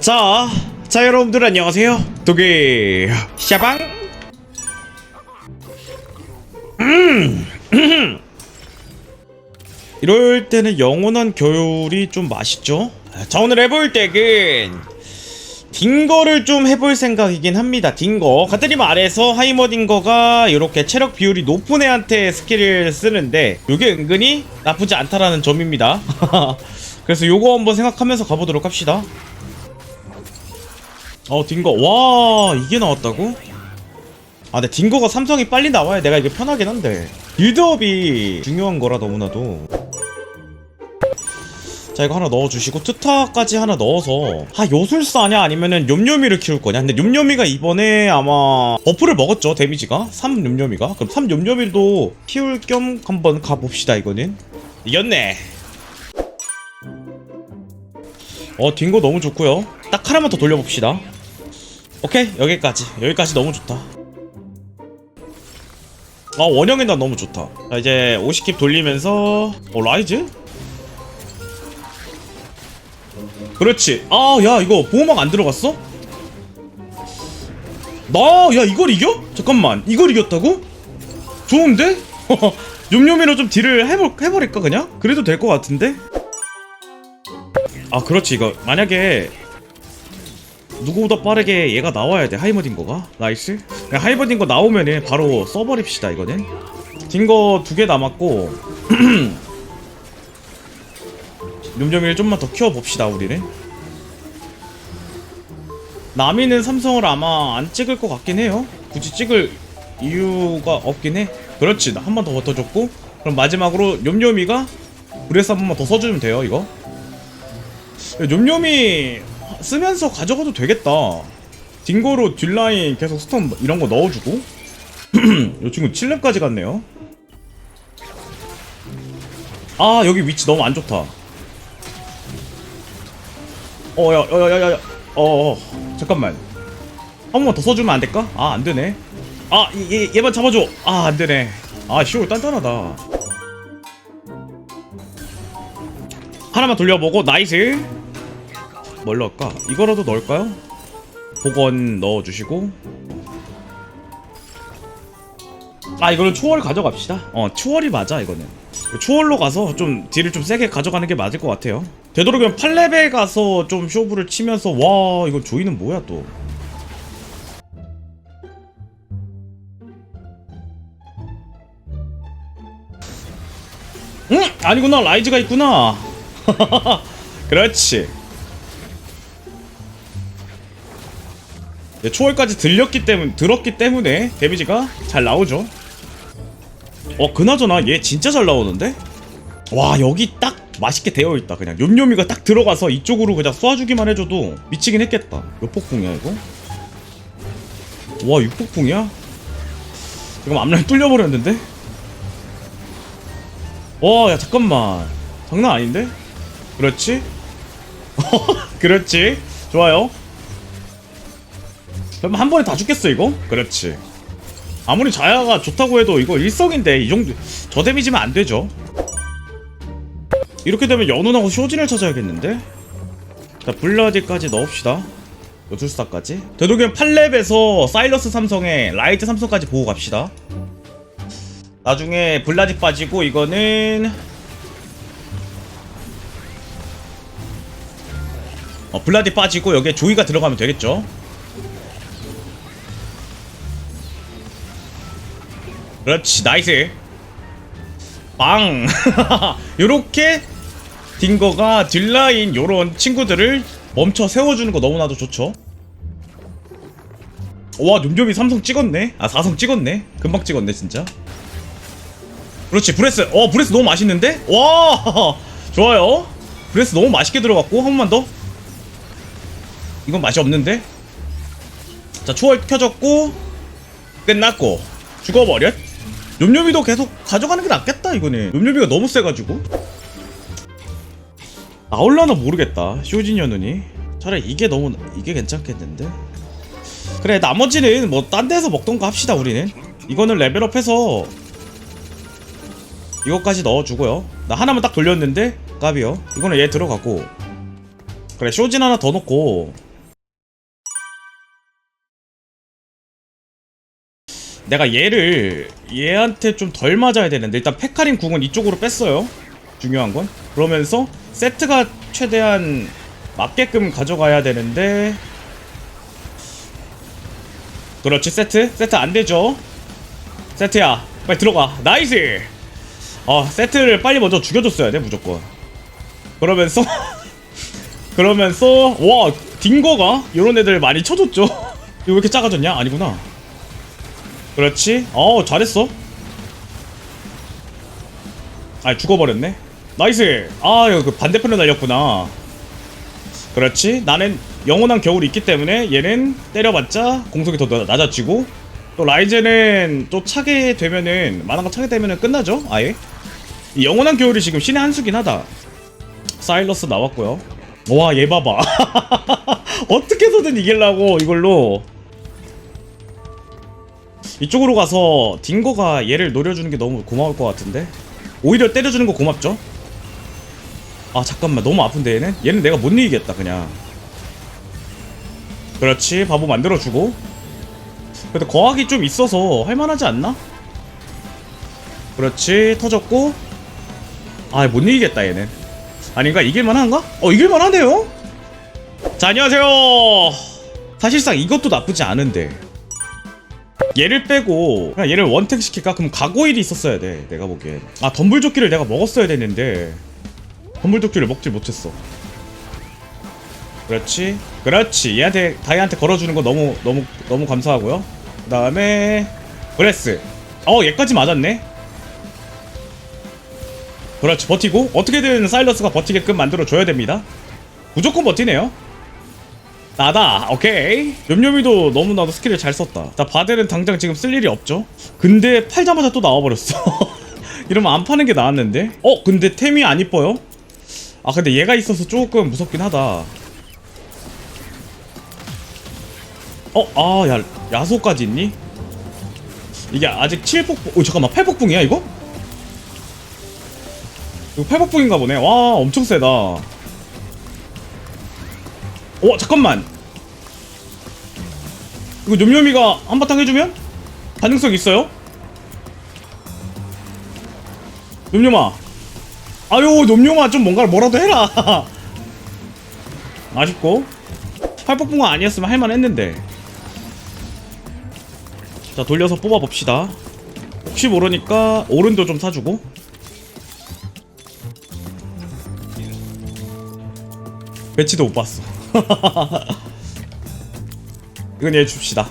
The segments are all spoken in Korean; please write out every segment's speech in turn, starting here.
자, 자 여러분들 안녕하세요. 도기 샤방. 음, 이럴 때는 영원한 겨울이 좀 맛있죠. 자 오늘 해볼 덱은 딩거를 좀 해볼 생각이긴 합니다. 딩거 가트리 말해서 하이머 딩거가 이렇게 체력 비율이 높은 애한테 스킬을 쓰는데 이게 은근히 나쁘지 않다라는 점입니다. 그래서 요거 한번 생각하면서 가보도록 합시다. 어 딩거. 와 이게 나왔다고? 아 근데 딩거가 삼성이 빨리 나와야 내가 이게 편하긴 한데. 빌드업이 중요한 거라 너무나도. 자 이거 하나 넣어주시고 트타까지 하나 넣어서. 아 요술사 아냐 아니면은 욤욤이를 키울 거냐? 근데 욤욤이가 이번에 아마 버프를 먹었죠 데미지가? 3 욤욤이가? 그럼 3 욤욤이도 키울 겸 한번 가봅시다 이거는. 이겼네. 어 딩거 너무 좋고요. 딱 하나만 더 돌려봅시다 오케이 여기까지 여기까지 너무 좋다 아 원형이 난 너무 좋다 자 이제 50킵 돌리면서 어 라이즈? 그렇지 아 야 이거 보호막 안 들어갔어? 나 야 이걸 이겨? 잠깐만 이걸 이겼다고? 좋은데? 욤욤이로 좀 딜을 해볼, 해버릴까 그냥? 그래도 될 것 같은데? 아 그렇지 이거 만약에 누구보다 빠르게 얘가 나와야 돼. 하이머딩거가? 나이스. 그냥 하이머딩거 나오면은 바로 써버립시다 이거는. 딩거 두 개 남았고. 뇸뇸이를 좀만 더 키워봅시다 우리는. 남이는 삼성을 아마 안 찍을 것 같긴 해요. 굳이 찍을 이유가 없긴 해. 그렇지 나 한 번 더 버텨줬고. 그럼 마지막으로 뇸뇸이가 브레스 한 번만 더 써주면 돼요 이거. 뇸뇸이 쓰면서 가져가도 되겠다. 딩거로 뒷라인 계속 스턴 이런 거 넣어주고. 요 친구 7렙까지 갔네요. 아 여기 위치 너무 안 좋다. 어야 야야야야. 어어. 잠깐만. 한 번만 더 써주면 안 될까? 아 안 되네. 아 얘, 얘만 잡아줘. 아 안 되네. 아 시올 단단하다. 하나만 돌려보고 나이스 뭘 넣을까? 이거라도 넣을까요? 복원 넣어주시고. 아 이거는 초월 가져갑시다. 어 초월이 맞아 이거는. 초월로 가서 좀 딜을 좀 세게 가져가는 게 맞을 것 같아요. 되도록이면 8렙에 가서 좀 쇼부를 치면서 와 이거 조이는 뭐야 또. 응? 아니구나. 라이즈가 있구나. 그렇지 네, 초월까지 들렸기 때문 들었기 때문에 데미지가 잘 나오죠. 어 그나저나 얘 진짜 잘 나오는데? 와 여기 딱 맛있게 되어 있다 그냥 욤욤이가 딱 들어가서 이쪽으로 그냥 쏴주기만 해줘도 미치긴 했겠다. 몇 폭풍이야 이거? 와 6폭풍이야? 지금 앞라인 뚫려버렸는데? 와야 잠깐만 장난 아닌데? 그렇지? 그렇지 좋아요 그럼 한 번에 다 죽겠어 이거? 그렇지. 아무리 자야가 좋다고 해도 이거 일성인데 이 정도 저 데미지면 안 되죠. 이렇게 되면 연운하고 쇼진을 찾아야겠는데? 자 블라디까지 넣읍시다. 요술사까지. 되도록이면 8렙에서 사일러스 삼성에 라이트 삼성까지 보고 갑시다. 나중에 블라디 빠지고 이거는 어, 블라디 빠지고 여기에 조이가 들어가면 되겠죠 그렇지 나이스. 빵. 요렇게 딩거가 딜라인 요런 친구들을 멈춰 세워주는 거 너무나도 좋죠. 와 뇸뇸이 삼성 찍었네? 아 사성 찍었네? 금방 찍었네 진짜. 그렇지 브레스. 어 브레스 너무 맛있는데? 와 좋아요. 브레스 너무 맛있게 들어갔고 한 번만 더. 이건 맛이 없는데? 자 초월 켜졌고 끝났고. 죽어버렸 뇸뇸이도 계속 가져가는 게 낫겠다 이거는. 뇸뇸이가 너무 세가지고. 나올라나 모르겠다 쇼진 연운이 차라리 이게 너무 이게 괜찮겠는데? 그래 나머지는 뭐 딴 데서 먹던가 합시다 우리는. 이거는 레벨업해서 이것까지 넣어주고요. 나 하나만 딱 돌렸는데 까비요. 이거는 얘 들어가고. 그래 쇼진 하나 더 넣고 내가 얘를 얘한테 좀 덜 맞아야 되는데 일단 페카린 궁은 이쪽으로 뺐어요. 중요한 건. 그러면서 세트가 최대한 맞게끔 가져가야 되는데. 그렇지 세트. 세트 안 되죠? 세트야 빨리 들어가. 나이스! 어 세트를 빨리 먼저 죽여줬어야 돼 무조건. 그러면서 그러면서 와 딩거가 이런 애들 많이 쳐줬죠? 이거 왜 이렇게 작아졌냐? 아니구나 그렇지? 어 잘했어. 아 죽어버렸네. 나이스! 아 이거 그 반대편으로 날렸구나. 그렇지? 나는 영원한 겨울이 있기 때문에 얘는 때려봤자 공속이 더 나- 낮아지고 또 라이젠은 또 차게 되면은 만화가 차게 되면은 끝나죠? 아예? 이 영원한 겨울이 지금 신의 한 수긴 하다. 사일러스 나왔고요. 와 얘 봐봐. 어떻게 해서든 이길라고 이걸로 이쪽으로 가서 딩거가 얘를 노려주는 게 너무 고마울 것 같은데? 오히려 때려주는 거 고맙죠? 아 잠깐만. 너무 아픈데 얘는? 얘는 내가 못 이기겠다 그냥. 그렇지. 바보 만들어주고. 그래도 거학이 좀 있어서 할만하지 않나? 그렇지. 터졌고. 아 못 이기겠다 얘는. 아닌가? 이길만한가? 어 이길만하네요? 자 안녕하세요. 사실상 이것도 나쁘지 않은데 얘를 빼고 그냥 얘를 원택 시킬까? 그럼 가고일이 있었어야 돼 내가 보기엔. 아 덤불조끼를 내가 먹었어야 됐는데 덤불조끼를 먹질 못했어. 그렇지? 그렇지. 얘한테 다이한테 걸어주는 거 너무 너무 너무 감사하고요. 그 다음에 브레스. 어 얘까지 맞았네? 그렇지 버티고. 어떻게든 사일러스가 버티게끔 만들어줘야 됩니다. 무조건 버티네요 나다 오케이 염염이도 너무나도 스킬을 잘 썼다 자 바델은 당장 지금 쓸 일이 없죠 근데 팔자마자 또 나와버렸어 이러면 안 파는 게 나았는데 어 근데 템이 안 이뻐요 아 근데 얘가 있어서 조금 무섭긴 하다 어? 아, 야, 야소까지 있니? 이게 아직 7폭풍, 어, 잠깐만, 8폭풍이야, 이거? 이거 8폭풍인가 보네. 와, 엄청 세다. 어, 잠깐만. 이거 뇸뇸이가 한바탕 해주면? 가능성 있어요? 뇸뇸아. 아유, 뇸뇸아, 좀 뭔가 뭐라도 해라. 아쉽고. 8폭풍가 아니었으면 할만했는데. 자 돌려서 뽑아봅시다 혹시 모르니까 오른도 좀 사주고 배치도 못 봤어 이건 얘 줍시다.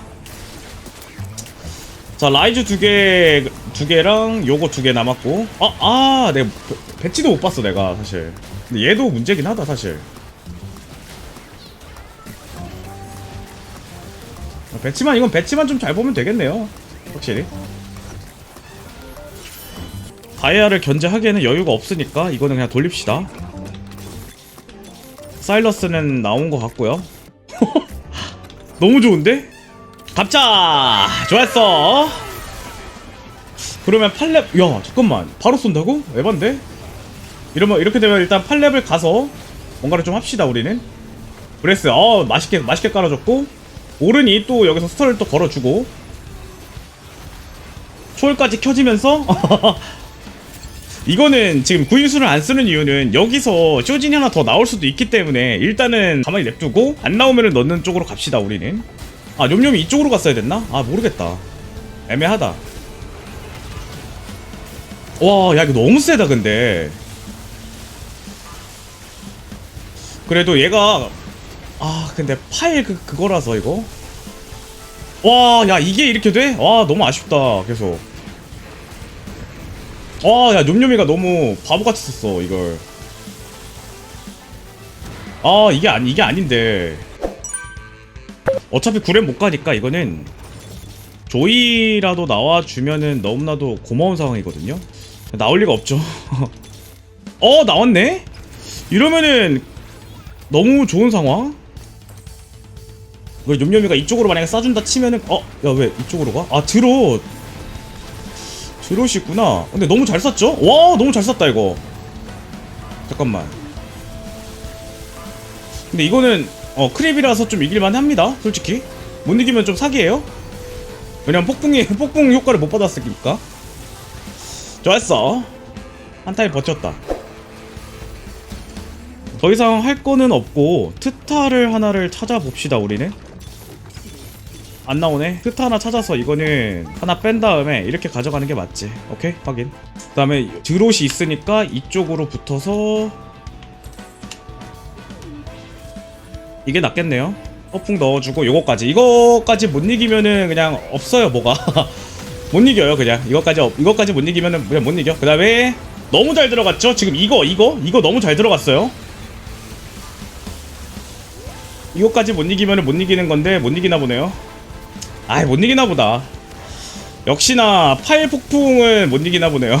자 라이즈 두 개 두 개랑 요거 두 개 남았고. 아, 아 내가 배- 배치도 못 봤어 내가 사실. 근데 얘도 문제긴 하다 사실. 아, 배치만 이건 배치만 좀 잘 보면 되겠네요 확실히. 다이아를 견제하기에는 여유가 없으니까 이거는 그냥 돌립시다 사일러스는 나온 것 같고요. 너무 좋은데? 갑자! 좋았어! 그러면 8렙 야 잠깐만. 바로 쏜다고? 에반데? 이러면 이렇게 되면 일단 8렙을 가서 뭔가를 좀 합시다 우리는. 브레스 어 맛있게 맛있게 깔아줬고. 오른이 또 여기서 스턴을 또 걸어주고. 초월까지 켜지면서 이거는 지금 구인수를 안 쓰는 이유는 여기서 쇼진이 하나 더 나올 수도 있기 때문에 일단은 가만히 냅두고 안 나오면은 넣는 쪽으로 갑시다 우리는. 아 뇸뇸이 이쪽으로 갔어야 됐나? 아 모르겠다. 애매하다. 와 야 이거 너무 세다 근데. 그래도 얘가 아 근데 파일 그, 그거라서 이거? 와 야 이게 이렇게 돼? 와 너무 아쉽다 계속 와야 뇸뇸이가 너무 바보같이 썼어 이걸. 아 이게 아니 이게 아닌데. 어차피 구렘 못 가니까 이거는 조이라도 나와주면은 너무나도 고마운 상황이거든요? 나올 리가 없죠. 어 나왔네? 이러면은 너무 좋은 상황? 왜 뇸뇸이가 이쪽으로 만약에 쏴준다 치면은 어? 야 왜 이쪽으로 가? 아 드롯 드롯이 있구나. 근데 너무 잘 쐈죠? 와 너무 잘 쐈다 이거. 잠깐만. 근데 이거는 어 크립이라서 좀 이길만 합니다 솔직히. 못 이기면 좀 사기예요. 왜냐면 폭풍이 폭풍 효과를 못 받았으니까. 좋았어. 한 타임 버텼다. 더 이상 할 거는 없고 트타를 하나를 찾아봅시다 우리는 안 나오네? 트타 하나 찾아서 이거는 하나 뺀 다음에 이렇게 가져가는 게 맞지. 오케이 확인. 그 다음에 드롯이 있으니까 이쪽으로 붙어서 이게 낫겠네요. 허풍 넣어주고 요거까지. 이거까지 못 이기면은 그냥 없어요 뭐가. 못 이겨요 그냥. 이거까지 없- 이거까지 못 이기면은 그냥 못 이겨. 그 다음에 너무 잘 들어갔죠? 지금 이거 이거? 이거 너무 잘 들어갔어요. 이거까지 못 이기면은 못 이기는 건데 못 이기나 보네요 아이 못 이기나 보다. 역시나 팔 폭풍은 못 이기나 보네요.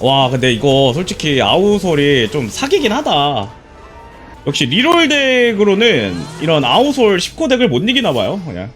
와 근데 이거 솔직히 아우솔이 좀 사기긴 하다. 역시 리롤 덱으로는 이런 아우솔 10코 덱을 못 이기나 봐요 그냥